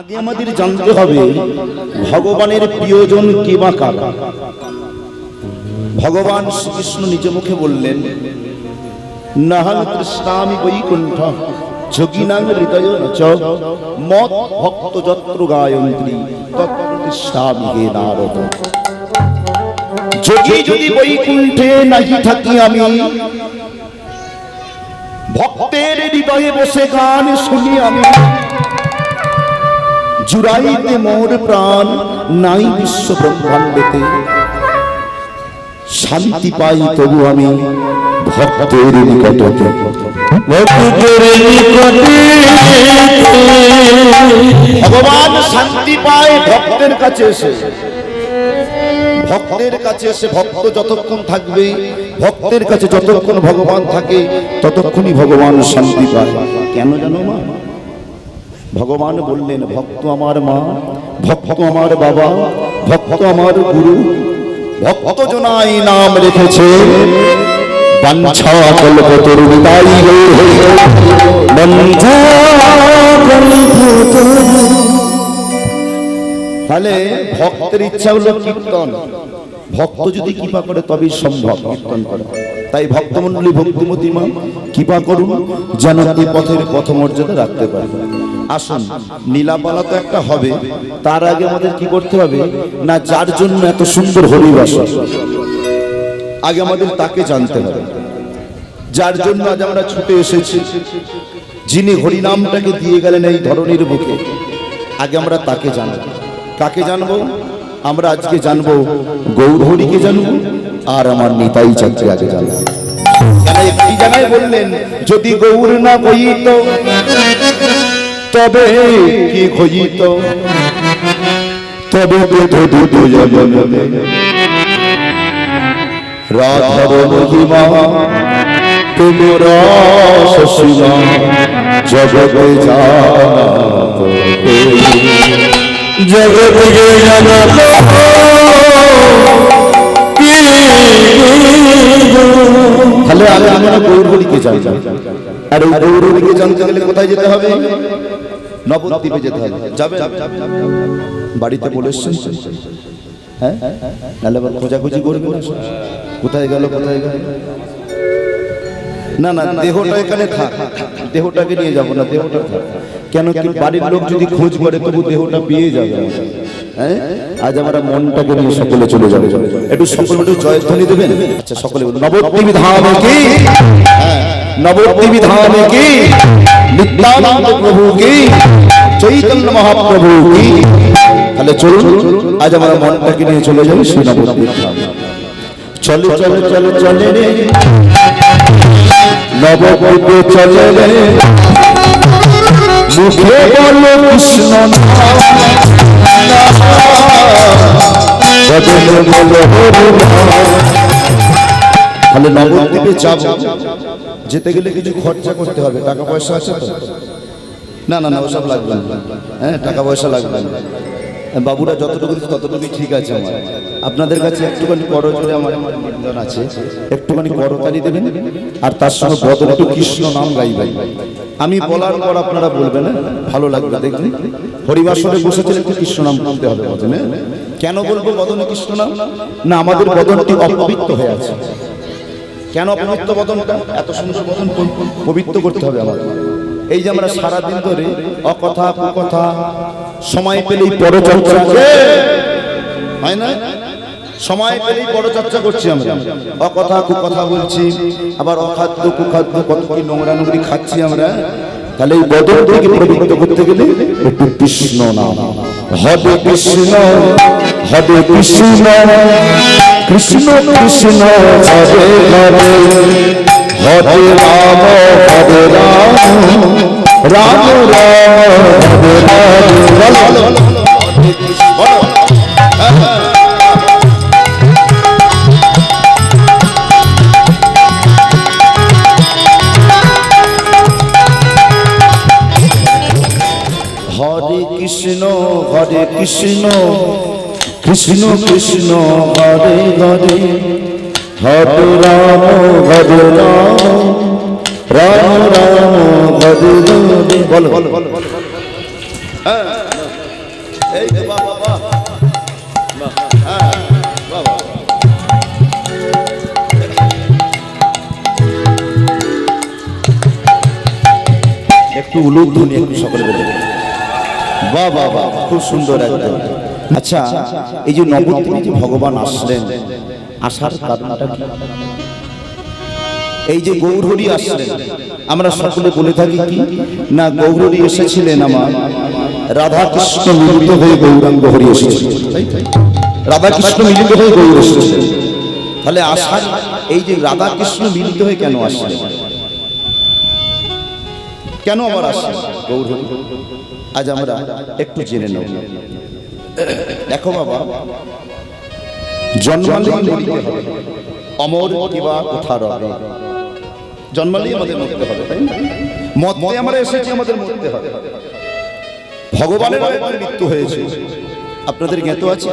আগে আমাদের জানতে হবে ভগবানের প্রিয়জন কে বা কারা? ভগবান শ্রীকৃষ্ণ নিজ মুখে বললেন নাহং কৃষ্ণামি বৈকুণ্ঠ যোগিনাং হৃদয় নচ মত ভক্ত যত্র গায়ন্ত্রী তত্র কৃষ্ণামি হে নারদ। যোগী যদি বৈকুণ্ঠে নাহি থাকি আমি ভক্তের হৃদয়ে বসে গান শুনি আমি। জুড়াইতে মোর প্রাণ নাই বিশ্ব ব্রহ্মাণ্ডেতে শান্তি পাই তবু আমি ভক্তের নিকটে। ভগবান শান্তি পায় ভক্তের কাছে এসে। ভক্তের কাছে এসে ভক্ত যতক্ষণ থাকবে ভক্তের কাছে যতক্ষণ ভগবান থাকে ততক্ষণই ভগবান শান্তি পায়। কেন জানো মা? ভগবান বললেন, ভক্ত আমার মা, ভক্ত আমার বাবা, ভক্ত আমার গুরু ভক্ত জনাই নাম রেখেছে। তাহলে ভক্তের ইচ্ছা হলো কীর্তন। ভক্ত যদি কৃপা করে তবেই সম্ভব কীর্তন করা। তাই ভক্তমণ্ডলী ভক্তিমতী মা, কৃপা করুন যেন এই পথের পথ মর্যাদা রাখতে পারে। আসুন, নীলাপালা তো একটা হবে, তার আগে আমাদের কি করতে হবে? না, যার জন্য এত সুন্দর হরিবাস। আগে আমাদের তাকে জানতে হবে। যার জন্য আজ আমরা ছুটে এসেছি, যিনি হরিনামটাকে দিয়ে গেলেন এই ধরনের বুকে, আগে আমরা তাকে জানব। কাকে জানব? আমরা আজকে জানব গৌরহরিকে জানব, আর আমার নিতাই চাকরি আগে জানব বললেন, যদি গৌর না বইত তবে কি হইত তবে রাধার মহিমা জগতে জানাত তাহলে আগে আমরা গৌরহরিকে জানতে আর ওই গৌরহরিকে জানতে গেলে কোথায় যেতে হবে? নবদ্বীপে যেতে হবে। যাবে বাড়িতে বলে হ্যাঁ? নাহলে আবার খোঁজাখুঁজি করবে কোথায় গেল কোথায় গেল? না না, দেহটা এখানে থাক। দেহটাকে নিয়ে যাব না, দেহটা থাক। কেন কি বাড়ির লোক যদি খোঁজ করে তবু দেহটা পেয়ে যাবে হ্যাঁ আজ আমরা মনটাকে নিয়ে সকলে চলে যাবে একটু সকলে একটু জয়ধ্বনি দেবেন আচ্ছা সকলে নবদ্বীপ ধাম কি হ্যাঁ, নবদ্বীপ ধাম কি নিত্যানন্দ প্রভু কি চৈতন্য মহাপ্রভু কি তাহলে চলুন আজ আমরা মনটাকে নিয়ে চলে যাব সেই নবদ্বীপ ধাম চলে চলে চলে চলে রে নবদ্বীপে চলে রে বলো কৃষ্ণ। তাহলে নবদ্বীপে যাব। যেতে গেলে কিছু খরচা করতে হবে টাকা পয়সা আছে তো? না না না ওসব লাগবে না। হ্যাঁ টাকা পয়সা লাগবে না। বাবুরা যতটুকু ততটুকুই ঠিক আছে আপনাদের কাছে একটুখানি করজোরে আমার নিবেদন আছে। একটুখানি করতালি দেবেন, আর তার সঙ্গে বদল একটু কৃষ্ণ নাম গাইবেন। আমি বলার পর আপনারা বলবেন হ্যাঁ? ভালো লাগবে দেখবেন হরিবাসরে বসেছিলেন একটু কৃষ্ণ নাম বলতে হবে বদনে। কেন বলব বদনে কৃষ্ণ নাম? না, আমাদের বদনটি অপবিত্র হয়ে আছে। কেন পবিত্র বদনটা এত সুন্দর বদন পবিত্র করতে হবে আমাদের। এই যে আমরা সারাদিন ধরে অকথা কুকথা সময় পেলেই পরচর্চা হয় না? সময় পেলেই পরচর্চা করছি আমরা। অকথা কুকথা বলছি আবার অখাদ্য কুখাদ্য কত কি নোংরা নোংরি খাচ্ছি আমরা। তাহলে এই বদল থেকে পবিত্র করতে গেলে একটু কৃষ্ণ নাম। হরে কৃষ্ণ হরে কৃষ্ণ কৃষ্ণ কৃষ্ণ হরে হরে। হরে রাম হরে রাম রাম। কৃষ্ণ কৃষ্ণ হরে হরে। হরে রাম হরে রাম। রাম রাম হরে হরে বলো বলো এই তো বাহ বাহ বাহ হ্যাঁ বাহ বাহ একটু একটু সকলে বলে বাহ বাহ বাহ। খুব সুন্দর একদম। আচ্ছা এই যে নবদ্বীপে ভগবান আসলেন, আসার কারণটা কি? এই যে গৌরহরি আসলেন, আমরা সকলে বলে থাকি কি? না, গৌরহরি এসেছিলেন আমার। রাধা কৃষ্ণ মিলিত হয়ে গৌরাঙ্গ হরি এসেছিলেন। রাধা কৃষ্ণ মিলিত হয়ে গৌর এসেছিলেন। তাহলে আসার, এই যে রাধা কৃষ্ণ মিলিত হয়ে কেন আসলেন? কেন আবার আসলেন? গৌরহরি। আজ আমরা একটু জেনে নেব। দেখো বাবা জন্মালেই মরিতে হবে। অমর কিবা কোথা রবে? জন্মালেই আমাদের মরতে হবে তাই না? মতে আমরা এসেছি আমাদের মরতে হবে। ভগবানের মৃত্যু হয়েছে। আপনাদের জ্ঞাত আছে?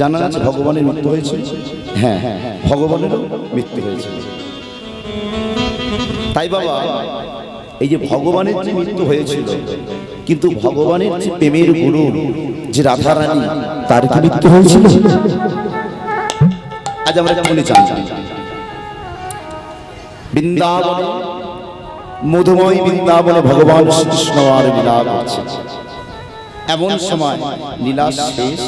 জানা আছে ভগবানের মৃত্যু হয়েছে? হ্যাঁ হ্যাঁ ভগবানেরও মৃত্যু হয়েছে। তাই বাবা এই যে ভগবানের যে মৃত্যু হয়েছিল, কিন্তু ভগবানের যে প্রেমের গুরু, যে রাধারানী, তার কি মৃত্যু হয়েছিল? আজ আমরা মনে চান বৃন্দাবনে, মধুময় বৃন্দাবনে ভগবান শ্রীকৃষ্ণ আর লীলা করছে। এমন সময় লীলা শেষ।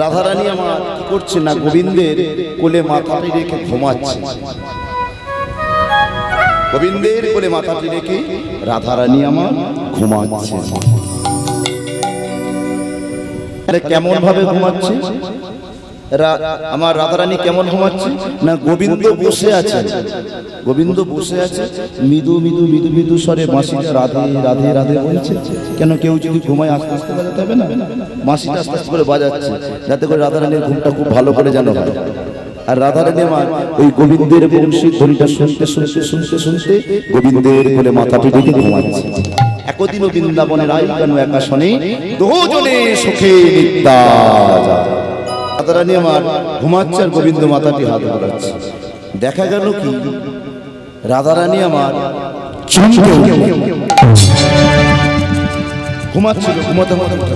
রাধারানী আমার কি করছে না, গোবিন্দের কোলে মাথাটি রেখে ঘুমাচ্ছে। গোবিন্দের কোলে মাথাটি রেখে রাধারানী আমার ঘুমাচ্ছে। আরে কেমন ভাবে ঘুমাচ্ছে? আমার রাধারানী কেমন ঘুমাচ্ছে? না, গোবিন্দ বসে আছে। গোবিন্দ বসে আছে, মৃদু মৃদু মৃদু মৃদু স্বরে মাসিটা রাধে রাধে রাধে বলছে, কেন কেউ যদি ঘুমায় আস্তে আস্তে বাজাতে হবে না? মাসিটা আস্তে আস্তে করে বাজাচ্ছে, যাতে করে রাধারানীর ঘুমটা খুব ভালো করে জানো হয়। আর রাধারানী আমার ওই গোবিন্দের বংশী ধ্বনিটা শুনতে শুনতে শুনতে শুনতে গোবিন্দের কোলে মাথা পিটিকে ঘুমাচ্ছে। একদিন বৃন্দাবনের আই কেন একা শোনে দুজনে সুখে নিত্যা রাধারানী আমার ঘুমাচ্ছে আর গোবিন্দ মাথাটি হাত ধরাচ্ছে দেখা গেল কি? রাধারানী আমার চমকে। ঘুমাচ্ছিল, ঘুমাতে ঘুমাতে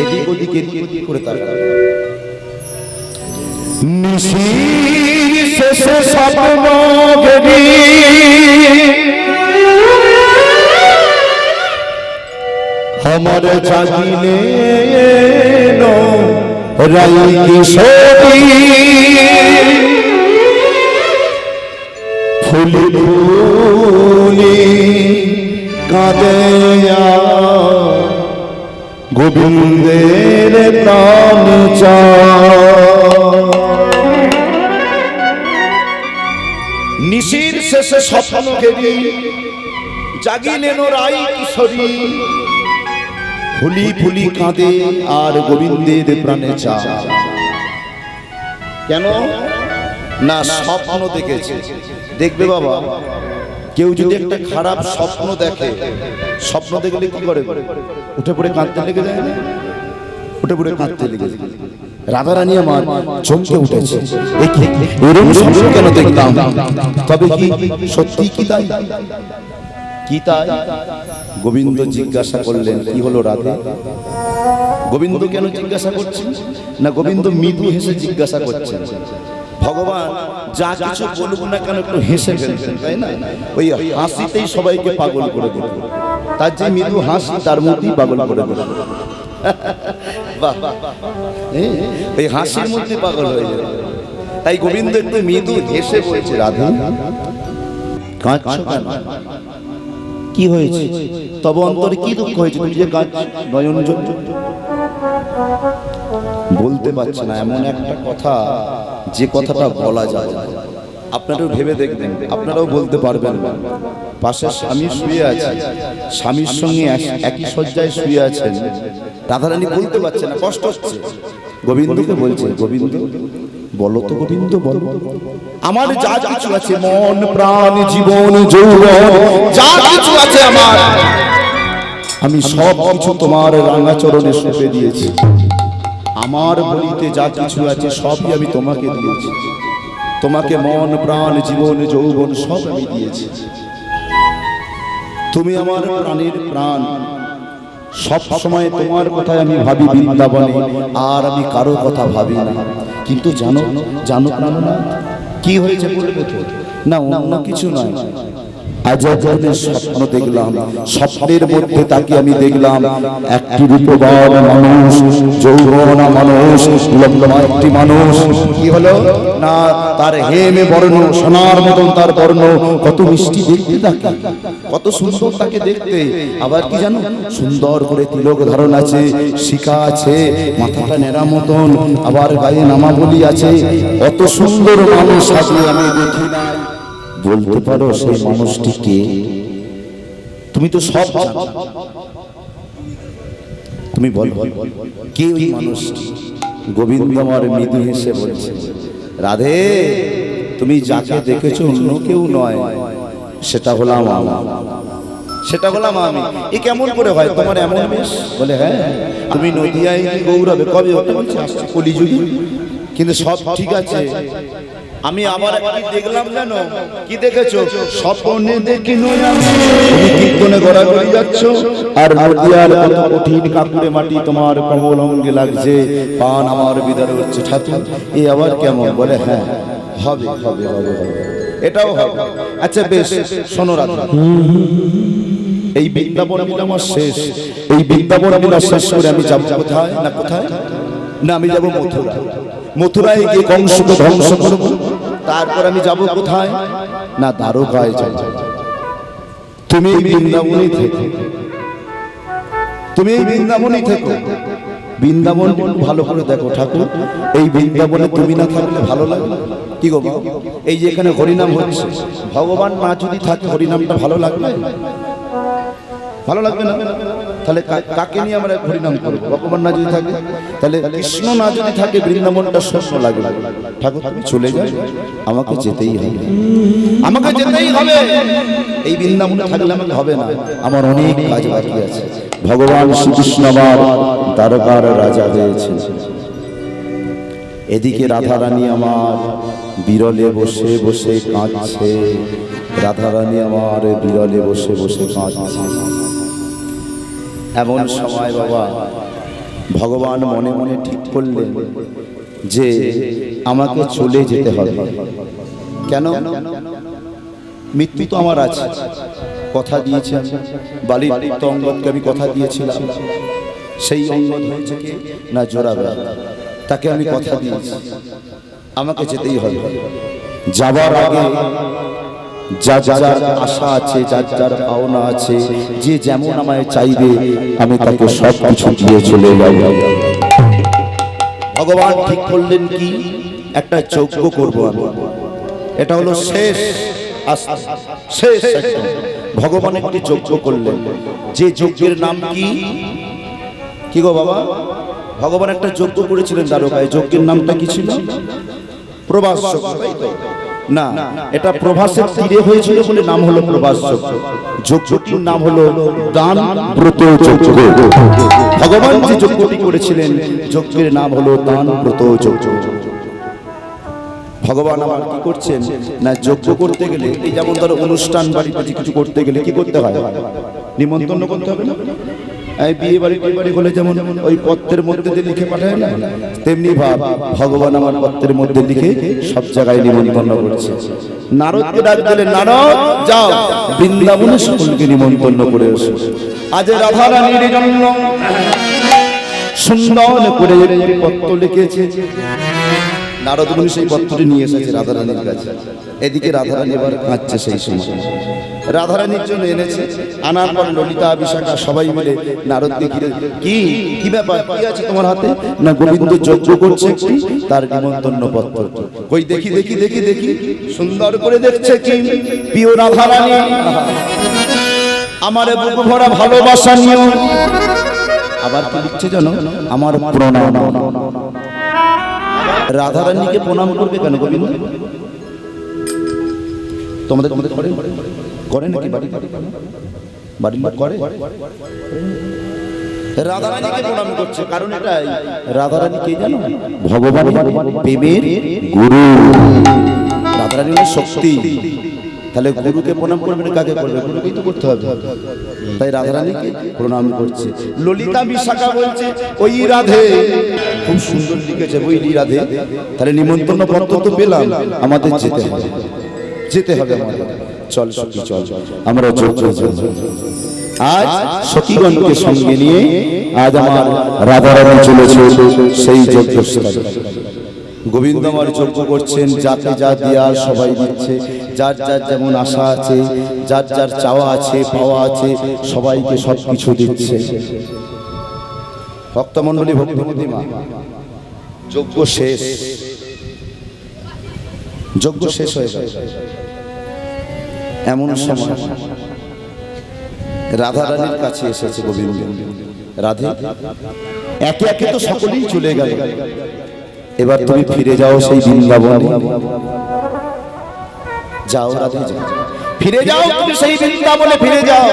এদিক ওদিক করে তার নিশির শেষে স্বপ্ন আমার জাগিলে রাই কিশোরী ফুলি ফুলি কাঁদে গোবিন্দের প্রাণ নিশির শেষে স্বপ্ন গেলি জাগিলেন রাই কিশোরী। ফুলি ফুলি কাঁদে আর গোবিন্দের প্রাণে চা কেন? না স্বপ্ন দেখেছে। দেখবে বাবা। কেউ যদি একটা খারাপ স্বপ্ন দেখে স্বপ্ন দেখলে কি করে? উঠে পড়ে কাঁদতে লেগে যায়। উঠে পড়ে কাঁদতে লেগে যায়। রাধারানী আমার চমকে উঠেছে। এরকম স্বপ্ন কেন দেখতাম তবে কি সত্যি কি তাই? কি তাই? গোবিন্দ জিজ্ঞাসা করলেন কি হলো রাধা? গোবিন্দ কেন জিজ্ঞাসা করছেন? না গোবিন্দ মৃদু হেসে জিজ্ঞাসা করছেন ভগবান যা কিছু বলুক না কেন একটু হেসে ফেলছেন তাই না? ওই হাসিতেই সবাইকে পাগল করে দিল। তার যে মৃদু হাসি তার মধ্যেই পাগল করে হ্যাঁ, এই হাসির মধ্যে পাগল হয়ে যাবে। তাই গোবিন্দ একটু মৃদু হেসে বলছে রাধে কাঁদছো কেন? কি হয়েছে? তব অন্তরে কি দুঃখ হয়েছে? তুমি যে কাজ নয়ন বলতে পারছে না এমন একটা কথা যে কথাটা বলা যায় না। আপনারাও ভেবে দেখবেন, আপনারাও বলতে পারবেন। পাশে স্বামী শুয়ে আছে, স্বামীর সঙ্গে এক- একই শয্যায় শুয়ে আছেন। রাধারানী বলতে পারছে না, কষ্ট হচ্ছে। গোবিন্দকে বলছে, গোবিন্দ, বলো তো গোবিন্দ, বলো। আমার যা কিছু আছে, মন, প্রাণ, জীবন, যৌবন, যা কিছু আছে আমার, আমি সব কিছু তোমার রাঙা চরণে সঁপে দিয়েছি। আমার বলিতে যা কিছু আছে, সবই আমি তোমাকে দিয়েছি। তোমাকে মন প্রাণ জীবন যৌবন সব আমি দিয়েছি। তুমি আমার প্রাণের প্রাণ। সব সময় তোমার কথায় আমি ভাবি বৃন্দাবনে। আর আমি কারও কথা ভাবি না। কিন্তু জানো জানো না। কি হয়েছে বলবে তো? না অন্য কিছু নয়। আজ একজনের স্বপ্ন দেখলাম, স্বপ্নের মধ্যে তাকে আমি দেখলাম। একটি রূপবান মানুষ, যৌবনা মানুষ, লম্বা একটি মানুষ। কি হলো? না, তার হেমে বর্ণ, সোনার মতন তার বর্ণ। কত মিষ্টি দেখতে তাকে, কত সুন্দর তাকে দেখতে। আবার কি জানো? সুন্দর করে তিলক ধারণ আছে শিকা আছে, মাথাটা নেড়া মতন, আবার গায়ে নামাবলি আছে। কত সুন্দর মানুষ আছে আমি দেখি নাই। বলতে পারো সেই মানুষটি কে তুমি তো সব জানো। তুমি বল কে ওই মানুষটি? গোবিন্দ আমার মৃদু হেসে বলছে রাধে তুমি যাকে দেখেছ অন্য কেউ নয় সেটা হলাম আমি সেটা হলাম আমি এ কেমন করে হয়? তোমার এমন বেশ? বলে হ্যাঁ তুমি নদিয়ায় গৌরবে কবে হতে বলছে আসছে? কলিযুগে কিন্তু সব ঠিক আছে। আমি আবার একটি দেখলাম জানো? কি দেখেছ? স্বপ্নে দেখি কীর্তনে গড়াগড়ি যাচ্ছ, আর নদিয়ার কঠিন কাকুরে মাটি তোমার কমল অঙ্গে লাগছে। পান আমার বিদার হচ্ছে ঠাকুর। এই আবার কেমন? বলে হ্যাঁ হবে হবে হবে হবে। এটাও হবে। আচ্ছা বেশ, শোনো রাধা। এই বৃন্দাবন মিল আমার শেষ। এই বৃন্দাবন মিলা শেষ করে আমি যাব কোথায়? না কোথায়? না, আমি যাব মথুরা মথুরায় গিয়ে কংসকে ধ্বংস করব? তারপর আমি যাব কোথায়? না, দ্বারকায় যাব। তুমি এই বৃন্দাবনই থেকে। তুমি এই বৃন্দাবনই থেকে। বৃন্দাবন ভালো করে দেখো ঠাকুর। এই বৃন্দাবনে তুমি না থাকলে ভালো লাগবে কি গো এই যে এখানে হরিনাম হচ্ছে। ভগবান না যদি থাকে, হরিনামটা ভালো লাগবে? ভালো লাগবে না? তাহলে কাকে নিয়ে আমরা হরিনাম করব? ভগবান না যদি থাকে, তাহলে কৃষ্ণ না যদি থাকে, বৃন্দাবনটা শস্য লাগবে। ঠাকুর, তুমি চলে যাবে আমাকে যেতেই হবে। আমাকে যেতেই হবে। এই বৃন্দাবনে থাকলে আমাকে হবে না। আমার অনেক কাজ বাকি আছে। ভগবান শ্রীকৃষ্ণ আমার দ্বারকার রাজা হয়েছে এদিকে রাধারানী আমার বিরলে বসে বসে কাঁদছে। রাধারানী আমার বিরলে বসে বসে কাঁদছে। এমন সময় বাবা ভগবান মনে মনে ঠিক করলেন যে আমাকে চলে যেতে হবে। কেন? মৃত্যু তো আমার আছে। কথা দিয়েছে বালির তো অঙ্গদকে আমি কথা দিয়েছিলাম। সেই অঙ্গদ হয়েছে কি? না জোড়াবেড়া তাকে আমি কথা দিয়েছি। আমাকে যেতেই হবে। যাবার আগে যার যার আশা আছে, যার যার পাওনা আছে, যে যেমন আমায় চাইবে, আমি তাকে সব কিছু দিয়ে চলে যাব। ভগবান ঠিক করলেন কি? একটা যজ্ঞ করব আমি। এটা হলো শেষ শেষ ভগবান একটি যজ্ঞ করলেন। যে যজ্ঞের নাম কি? কি গো বাবা? ভগবান একটা যজ্ঞ করেছিলেন দ্বারকায়। যজ্ঞের নামটা কি ছিল? তো? না, এটা প্রভাসের তীরে হয়েছিল বলে নাম হলো প্রভাস যজ্ঞ যজ্ঞটির নাম হলো দান ব্রত যজ্ঞ। ভগবান যে যজ্ঞটি করেছিলেন, যজ্ঞের নাম হলো দান ব্রত যজ্ঞ। ভগবান আমার কি করছেন? না, যজ্ঞ করতে গেলে, এই যেমন ধরো অনুষ্ঠান বাড়িতে যে কিছু করতে গেলে কি করতে হয়? নিমন্ত্রণ করতে হবে না? বিয়ে বাড়ি টিয়ে বাড়ি হলে যেমন ওই পত্রের মধ্যে দিয়ে লিখে পাঠায় না, তেমনি ভাব, ভগবান আমার পত্রের মধ্যে লিখে সব জায়গায় নিমন্ত্রণ করছে। নারদকে ডাক দিলে, নারদ, যাও, বৃন্দাবনে সকলকে নিমন্ত্রণ করে এসো। আজ রাধা রানীর জন্য সুন্দর করে পত্র লিখেছে। নারদ মুনি সেই পত্রটি নিয়ে এসেছে রাধারানীর কাছে। এদিকে রাধারানী এবার কাঁদছে সেই সময়। রাধারানীর জন্য এনেছে। আনার পর ললিতা, বিশাখা সবাই মিলে নারদকে ঘিরে কি? কি ব্যাপার? কি আছে তোমার হাতে? না গোবিন্দ যজ্ঞ করছে একটি? তার নিমন্ত্রণ পত্র। কই, দেখি দেখি দেখি দেখি। সুন্দর করে দেখছে কি? প্রিয় রাধারানী। আমার বুক ভরা ভালোবাসা নিও। আবার কি লিখছে জানো? আমার প্রণাম। রাধারানীকে প্রণাম করবে কেন গোবিন্দ? তোমাদের তোমাদের করে নাকি বাড়ি? বাড়ির করে? রাধারানীকে প্রণাম করছে? কারণ রাধারানী কে জানো? ভগবান প্রেমের গুরু। রাধারানী হলো শক্তি। তাহলে গুরুকে প্রণাম করবে না কাকে করবে গুরুকেই তো করতে হবে। তাই রাধারানীকে প্রণাম করছে। ললিতা বিশাখা বলছে, ওই রাধে। খুব সুন্দর লিখেছে, ওই রাধে। তাহলে নিমন্ত্রণ পত্র তো পেলাম, আমাদের যেতে হবে। যেতে হবে আমাদের। চল সখী চল আমরা যোগ্য আজ সখীগণকে সঙ্গে নিয়ে আজ আমার রাধারানী চলেছে সেই যজ্ঞস্থলে গোবিন্দ আমার যজ্ঞ করছেন যাকে যা দেওয়ার সবাই দিচ্ছে যার যার যেমন আশা আছে যার যার চাওয়া আছে পাওয়া আছে সবাইকে সব কিছু দিচ্ছে। ভক্তমণ্ডলী ভক্তিমতী মা যজ্ঞ শেষ। যজ্ঞ শেষ হয়ে গেল। এমন সময় রাধা রানীর কাছে এসেছে গোবিন্দ। রাধে একে একে তো সকলেই চলে গেল। এবার তুমি ফিরে যাও সেই বৃন্দাবনে। যাও রাধে যাও। ফিরে যাও তুমি সেই বৃন্দাবনে ফিরে যাও।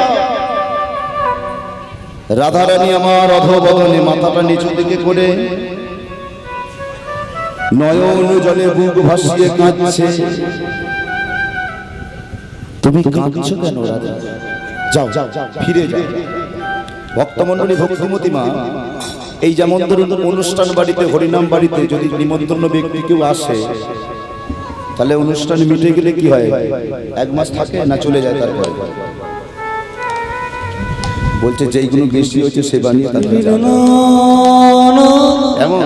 রাধা রানী আমার অধবদনে মাথাটা নিচু দিকে করে নয়ন জলে বুক ভাসিয়ে কাঁদছে। তুমি কাঁদছো কেন রাধা যাও ফিরে যাও। ভক্তমণ্ডলী ভক্তিমতী মা এই যেমন ধরুন অনুষ্ঠান বাড়িতে হরিনাম বাড়িতে যদি নিমন্ত্রণ ব্যক্তি কেউ আসে তাহলে অনুষ্ঠান মিটে গেলে কি হয়? এক মাস থাকে না চলে যায় তারপরে? বলছে যেইগুলো বেশি হচ্ছে সে বানিয়ে এমন?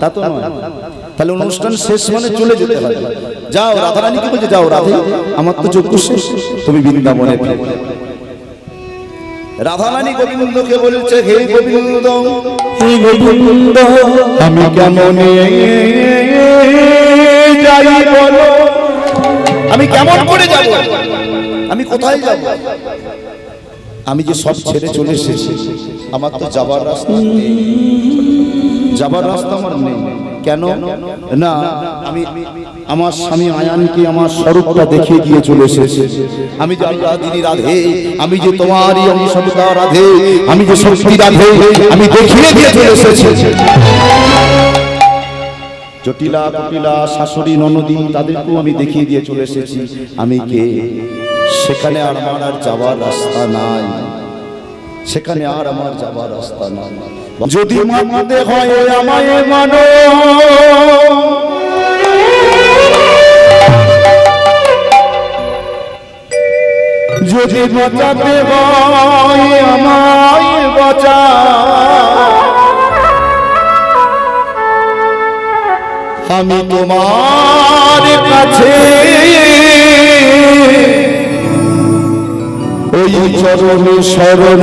তা তো নয়। তাহলে অনুষ্ঠান শেষ মানে চলে যেতে হবে। যাও রাধারানীকে বলছে যাও রাধে আমার তো যোগ্য শেষ তুমি বৃন্দাবনে রাধারানী গোবিন্দকে বলছে হে গোবিন্দ হে গোবিন্দ আমি কেমন যাই বলো? আমি কেমন করে যাব? আমি কোথায় যাব? আমি যে সব ছেড়ে চলে এসেছি আমার তো যাবার রাস্তা নেই। যাবার রাস্তা আমার নেই। কেন? না, আমি আমার স্বামী আয়ানকে আমার স্বরূপটা দেখিয়ে দিয়ে চলে এসেছে। আমি যে আল্লাহ দিনী রাধে, আমি যে তোমারই অংশবিতা রাধে, আমি যে শক্তি রাধে, আমি দেখিয়ে দিয়ে চলে এসেছি। জটিলা কটিলা শাশুড়ি ননদী তাদেরকেও আমি দেখিয়ে দিয়ে চলে এসেছি। আমি কে? সেখানে আর আমার আর যাওয়ার রাস্তা নাই। সেখানে আর আমার যাওয়ার রাস্তা নাই। যদি মানতে হয় আমায় মানো। যদি বাঁচাতে হয় আমায় বাঁচা। আমি তোমার কাছে ওই চরণে শরণ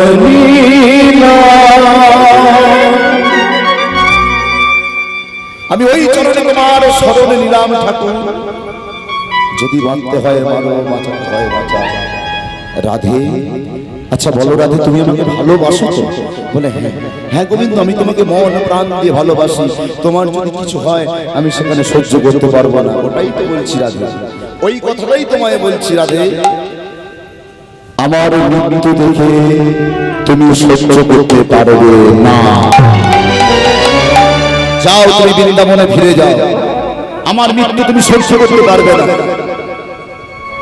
আমি ওই চরণে তোমার স্মরণে নিলাম ঠাকুর। যদি মানতে হয় মানো বাঁচাতে হয় বাঁচা রাধে। আচ্ছা বলো রাধে, তুমি আমাকে ভালোবাসো তো? বলে হ্যাঁ। হ্যাঁ গোবিন্দ, আমি তোমাকে মন, প্রাণ দিয়ে ভালোবাসি। তোমার যদি কিছু হয়, আমি সেখানে সহ্য করতে পারব না। ওটাই তো বলছি রাধে। ওই কথাটাই তোমায় বলছি রাধে। আমার মৃত্যু দেখে তুমি সহ্য করতে পারবে না। যাও, তুমি বৃন্দাবনে ফিরে যাও। আমার মৃত্যু তুমি সহ্য করতে পারবে না।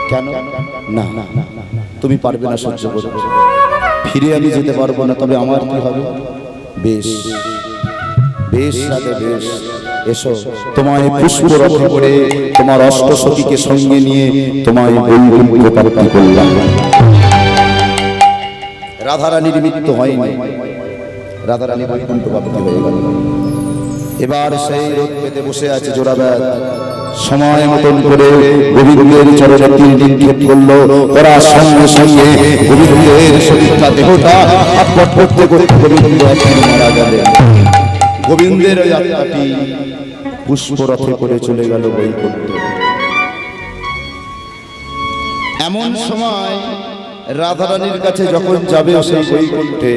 কেন? না তুমি পারবে না সহ্য করতে। ফিরে আমি যেতে পারব না, তবে আমার কি হবে? বেশ বেশ বেশ। এসো, তোমায় পুষ্প রথ করে তোমার অষ্ট সখীকে সঙ্গে নিয়ে তোমায় প্রাপ্তি করলাম। রাধারানীর মৃত্যু হয়নি। রাধারানী বৈকুণ্ঠ প্রাপ্তি হয়ে গেল। এবার সেই রোদ পেতে বসে আছে জোড়াব্যাত সময় মতন করে গোবিন্দের চরণে তিন দিন নিক্ষেপ করল। ওরা সঙ্গে সঙ্গে গোবিন্দের শরীরটা দেহটা আটপট করতে করতে গোবিন্দ মারা গেলেন। গোবিন্দের আত্মাটি পুষ্পরথে করে চলে গেল বৈকুণ্ঠ। এমন সময় রাধারানীর কাছে যখন যাবে সেই বৈকুণ্ঠে,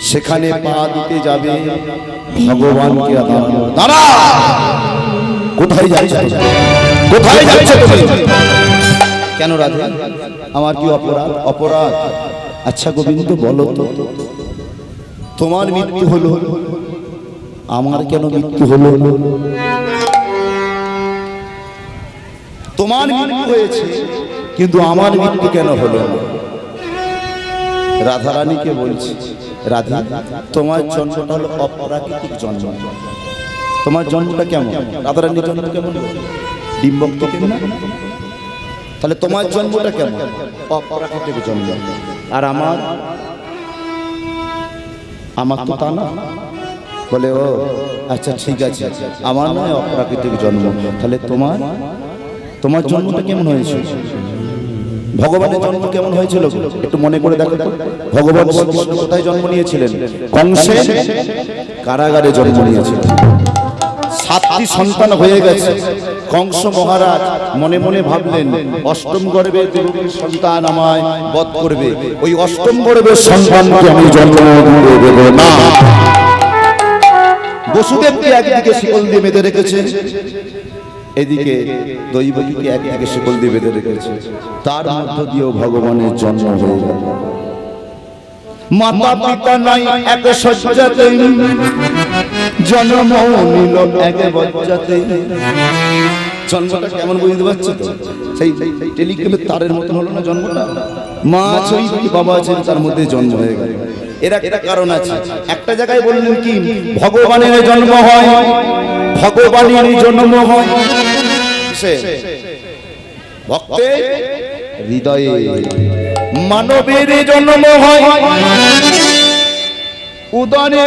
সেখানে পা দিতে যাবে ভগবানকে দাঁড়া! কোথায় যাচ্ছে কোথায় যাচ্ছে কেন রাধে? আমার কি অপরাধ? অপরাধ? আচ্ছা গোবিন্দ, বলো তো। তোমার মৃত্যু হলো? আমার কেন মৃত্যু হলো? তোমার মৃত্যু হয়েছে কিন্তু আমার মৃত্যু কেন হলো? রাধারানীকে বলছি, রাধা, তোমার জন্মটা হলো অপ্রাকৃতিক জন্ম। তোমার জন্মটা কেমন? রাধারানীর জন্ম কেমন? ডিম্বক তাহলে তোমার জন্মটা কেমন? অপ্রাকৃতিক জন্ম। আর আমার? আমার তো তা না। বলে, ও আচ্ছা ঠিক আছে। আমার নয় অপ্রাকৃতিক জন্ম। তাহলে তোমার? তোমার জন্মটা কেমন হয়েছে? ভগবানের জন্ম কেমন হয়েছিল? একটু মনে করে দেখো ভগবান কোথায় জন্ম নিয়েছিলেন। কংসে কারাগারে জন্ম নিয়েছিলেন। সাতটি সন্তান হয়ে গেছে। কংস মহারাজ মনে মনে ভাবলেন, অষ্টম গর্বে দেবীর সন্তান আমায় বধ করবে। ওই অষ্টম গর্ভের সন্তানকে আমি জন্ম দেব না। বসুদেবকে একদিকে শিকল দিয়ে বেঁধে রেখেছে এদিকে দৈবকীকে একদিকে শিকল দিয়ে বেঁধে রেখেছে। তার মধ্য দিয়েও ভগবানের জন্ম হয়ে গেল। মাতা পিতা নাই, এক শয্যাতে জন্ম নিল এক বজ্জাতে জন্মটা কেমন বুঝতে পারছ তো? সেই টেলিগ্রামের তারের মতন হলো না জন্মটা? মা ছই বাবা আছেন তার মধ্যে জন্ম হয়ে গেল। এর একটা কারণ আছে। একটা জায়গায় বললেন কি, ভগবানের জন্ম হয়। ভগবানের জন্ম হয়। সে। ভক্তের হৃদয়ে মানবের জন্ম হয়। উদরে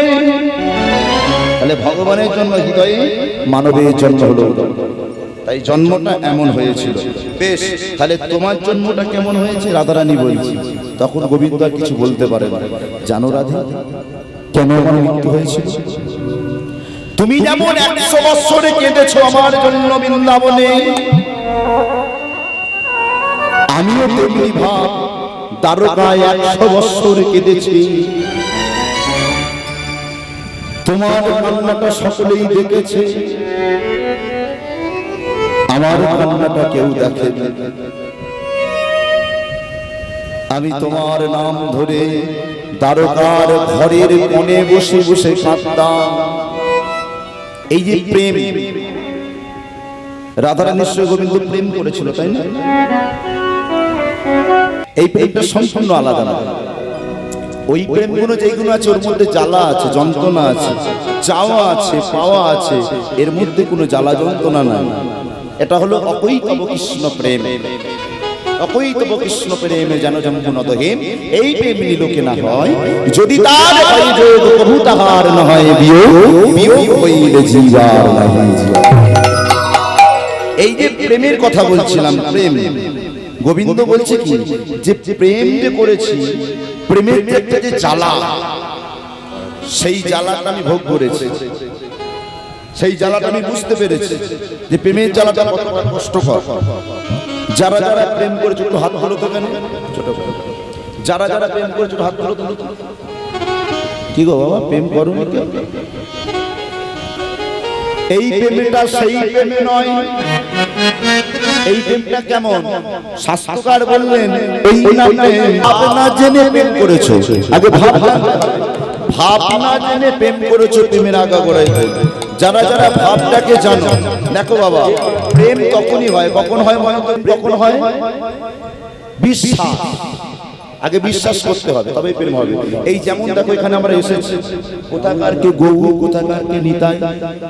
তাহলে ভগবানের জন্য হৃদয়ে মানবের জন্ম হলো। তাই জন্মটা এমন হয়েছিল। বেশ, তাহলে তোমার জন্মটা কেমন হয়েছে? রাধারানী বলছি তখন গোবিন্দ কিছু বলতে পারে জানো রাধা, কেন আমার মৃত্যু হয়েছিল? তুমি যেমন একশো বৎসরে কেঁদেছো আমার জন্য বৃন্দাবনে আমিও তেমনি ভাব দ্বারকায় একশো বৎসর কেঁদেছি। তোমার কান্নাটা সকলেই দেখেছে। আমার কান্নাটা কেউ দেখে আমি তোমার নাম ধরে দ্বারকার ঘরের কোণে বসে বসে কাঁদতাম। এই যে প্রেম রাধারা নিশ্চয় গোবিন্দ প্রেম করেছিল, তাই না? এই প্রেমটা সম্পূর্ণ আলাদা না। ওই প্রেমগুলো যেগুলো আছে, ওর মধ্যে জ্বালা আছে, যন্ত্রণা আছে, চাওয়া আছে, পাওয়া আছে, এর মধ্যে কোনো জ্বালা যন্ত্রণা নাই। এটা হলো অকৈতব কৃষ্ণ প্রেম। অকৈতব কৃষ্ণ প্রেমে যেন উন্নত হেম এই প্রেম নিলোকে না হয়। যদি তার হয় যোগ প্রভু তাহার না হয় বিয়োগ বিয়োগ হইলে জীবার নাহি জীবা। এই যে প্রেমের কথা বলছিলাম প্রেম। গোবিন্দ বলছে কি যে প্রেম যে করেছি প্রেমের যে একটা যে জ্বালা সেই জ্বালাটা আমি ভোগ করেছি। সেই জ্বালাটা আমি বুঝতে পেরেছি যে প্রেমের জ্বালাটা কতটা কষ্টকর। যারা যারা প্রেম করেছে, একটু হাত ধরো তো কেন ছোট যারা যারা প্রেম করেছে, একটু হাত ধরো তো কি গো বাবা, প্রেম করো এই প্রেমটা সেই প্রেম নয়। এই প্রেমটা কেমন? শাস্ত্রকার বললেন, এই নামে ভাবনা জেনে প্রেম করেছ। আগে ভাবনা। ভাবনা জেনে প্রেম করেছ, প্রেমের আগা গোড়াই যারা যারা ভাবটাকে জানো দেখো বাবা প্রেম তখনই হয় কখন হয় কখন হয় বিশ্বাস। আগে বিশ্বাস করতে হবে তবেই প্রেম হবে। এই যেমন দেখো এখানে আমরা এসেছি। কোথাকার কে গৌ কোথাকার কে নিতাই?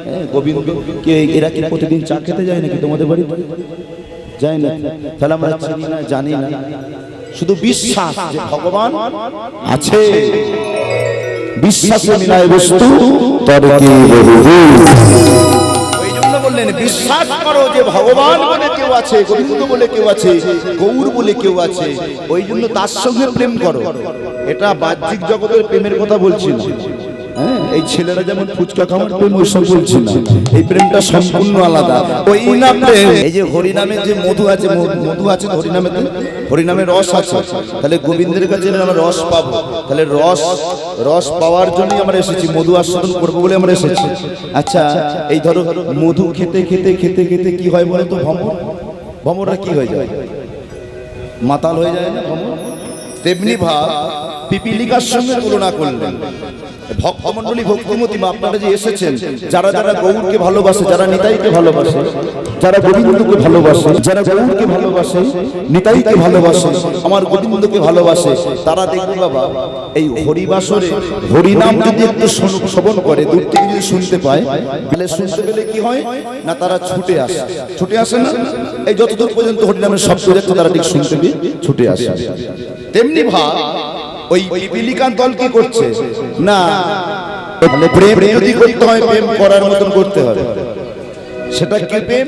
হ্যাঁ, গোবিন্দ কে এরা কি প্রতিদিন চা খেতে যায় নাকি তোমাদের বাড়ি যায় না। তাহলে আমরা চিনি না জানি না। শুধু বিশ্বাস যে ভগবান আছে। বিশ্বাসে মিলায় বললেন, বিশ্বাস করো যে ভগবান বলে কেউ আছে, গোবিন্দ বলে কেউ আছে, গৌর বলে কেউ আছে, ওই জন্য তার সঙ্গে প্রেম করো। এটা বাহ্যিক জগতের প্রেমের কথা বলছি হ্যাঁ, এই ছেলেরা যেমন ফুচকা খাওয়ার প্রেম ওইসব বলছি না এই প্রেমটা সম্পূর্ণ আলাদা। ওই না প্রেম। এই যে হরিনামের যে মধু আছে মধু আছে তো হরিনামেতে? হরিনামের রস আছে। তাহলে গোবিন্দের কাছে আমরা রস পাবো। তাহলে রস রস পাওয়ার জন্যই আমরা এসেছি মধু আস্বাদন করব বলে আমরা এসেছি। আচ্ছা এই ধরো মধু খেতে খেতে খেতে খেতে কি হয় বলো তো ভ্রমর ভ্রমরটা কি হয়ে যায়? মাতাল হয়ে যায় না ভ্রমর তেমনি ভাব পিপিলিকার সঙ্গে তুলনা করলেন। ভক্তমণ্ডলী ভক্তিমতী মা আপনারা যে এসেছেন যারা যারা গৌরকে ভালোবাসে যারা নিতাইকে ভালোবাসে যারা গোবিন্দকে ভালোবাসে যারা গৌরকে ভালোবাসে নিতাইকে ভালোবাসে আমার গোবিন্দকে ভালোবাসে তারা দেখবে বাবা এই হরিবাসরে হরিনাম যদি একটু শ্রবণ করে দূর থেকে যদি শুনতে পায় তাহলে শুনতে পেলে কি হয়? না তারা ছুটে আসে। ছুটে আসে না? এই যতদূর পর্যন্ত হরিনামের শব্দ যাচ্ছে তারা ঠিক শুনতে পেয়ে ছুটে আসে। তেমনি ভাব ওই পিপিলিকান দল কি করছে? না। তাহলে প্রেম যদি করতে হয় প্রেম করার মতন করতে হবে। সেটা কি প্রেম?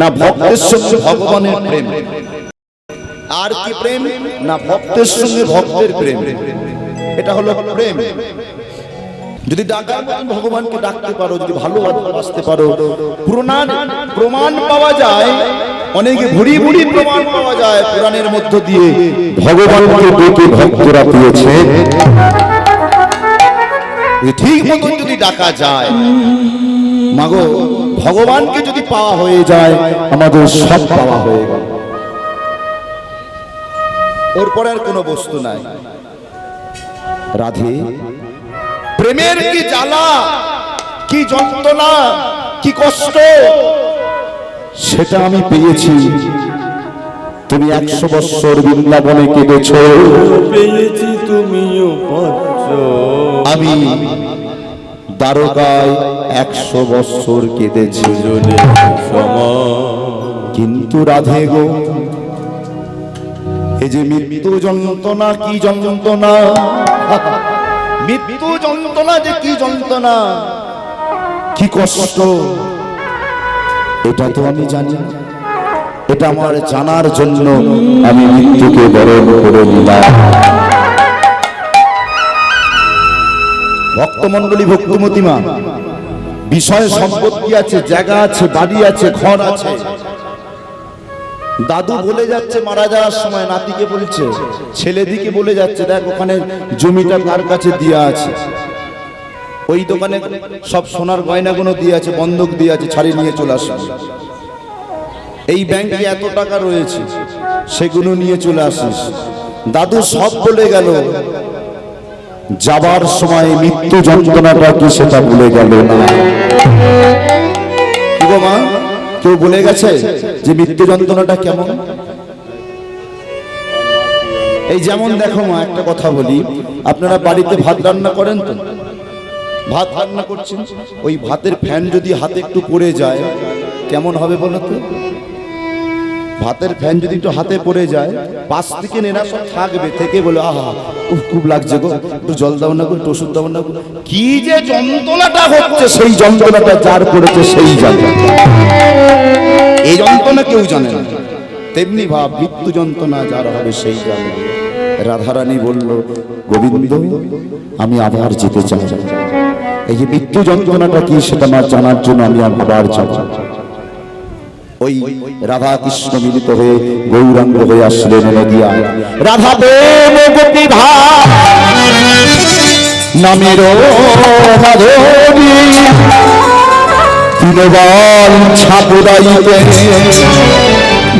না ভক্তের সঙ্গে ভগবানের প্রেম। আর কি প্রেম? না ভক্তের সঙ্গে ভক্তের প্রেম। এটা হলো প্রেম। যদি ডাকার মতন ভগবানকে ডাকতে পারো যদি ভালোবাসতে পারো প্রমাণ প্রমাণ পাওয়া যায় অনেকে ভুড়ি ভুড়ি প্রমাণ পাওয়া যায় পুরাণের মধ্য দিয়ে। ভগবানকে ডেকে ভক্তরা পেয়েছে ঠিক মতন যদি ডাকা যায় মাগো ভগবানকে যদি পাওয়া হয়ে যায় আমাদের সব পাওয়া হয়ে গেল। ওর পরে আর কোনো বস্তু নাই। রাধে প্রেমের কি জ্বালা কি যন্ত্রণা কি কষ্ট? সেটা আমি পেয়েছি। তুমি একশো বৎসর বৃন্দাবনে কেঁদেছ পেয়েছি তুমিও আমি দ্বারকায় একশো বৎসর কেঁদেছি কিন্তু রাধে গো এই যে মৃত্যু যন্ত্রণা কি যন্ত্রণা? মৃত্যু যন্ত্রণা যে কি যন্ত্রণা? কি কষ্ট? এটা তো আমি জানি। এটা আমার জানার জন্য আমি মৃত্যুকে বরণ করে নিলাম। ভক্তমন্ডলী ভক্তিমতী মা বিষয় সম্পত্তি আছে, জায়গা আছে, বাড়ি আছে, ঘর আছে। দাদু বলে যাচ্ছে, মারা যাওয়ার সময় নাতিকে বলছে, ছেলেদিকে বলে যাচ্ছে, দেখ ওখানে জমিটা তার কাছে দিয়া আছে? ওই দোকানে সব সোনার গয়নাগুলো দিয়ে আছে, বন্ধক দিয়ে আছে ছাড়িয়ে নিয়ে চলে আসবে এই ব্যাংকে এত টাকা রয়েছে, সেগুলো নিয়ে চলে আসিস দাদু সব বলে গেল, যাবার সময় মৃত্যু যন্ত্রণাটা কি সেটা ভুলে গেল না। মা, কেউ বলে গেছে যে মৃত্যু যন্ত্রণাটা কেমন? এই যেমন দেখো মা, একটা কথা বলি, আপনারা বাড়িতে ভাত রান্না করেন তো? ভাত রান্না করছেন ওই ভাতের ফ্যান যদি হাতে একটু পড়ে যায়, কেমন হবে বলো তো? ভাতের ফ্যান যদি একটু হাতে পড়ে যায়, পাশ থেকে নেনা সব থাকবে, থেকে বলে, আহা খুব লাগছে গো। একটু জল দাও না একটু ওষুধ দাও না কি যে যন্ত্রণাটা হচ্ছে, সেই যন্ত্রণাটা যার করেছে সেই জানে। এই যন্ত্রণা কেউ জানে না। তেমনি ভাব, মৃত্যু যন্ত্রণা যার হবে, সেই জানে। রাধারানী বলল, গোবিন্দ, আমি আবার যেতে চাই। এই যে মৃত্যু যন্ত্রণাটা কি সেটা আমার জানার জন্য আমি আবার যাব। ওই রাধা কৃষ্ণ মিলিত হয়ে গৌরাঙ্গ হয়ে আসলেন নদিয়া। রাধা প্রেম গোপী ভাব নামের মাধবী ছাপুরাইতে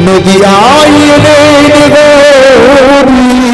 নদিয়ায় এলেন গৌরী।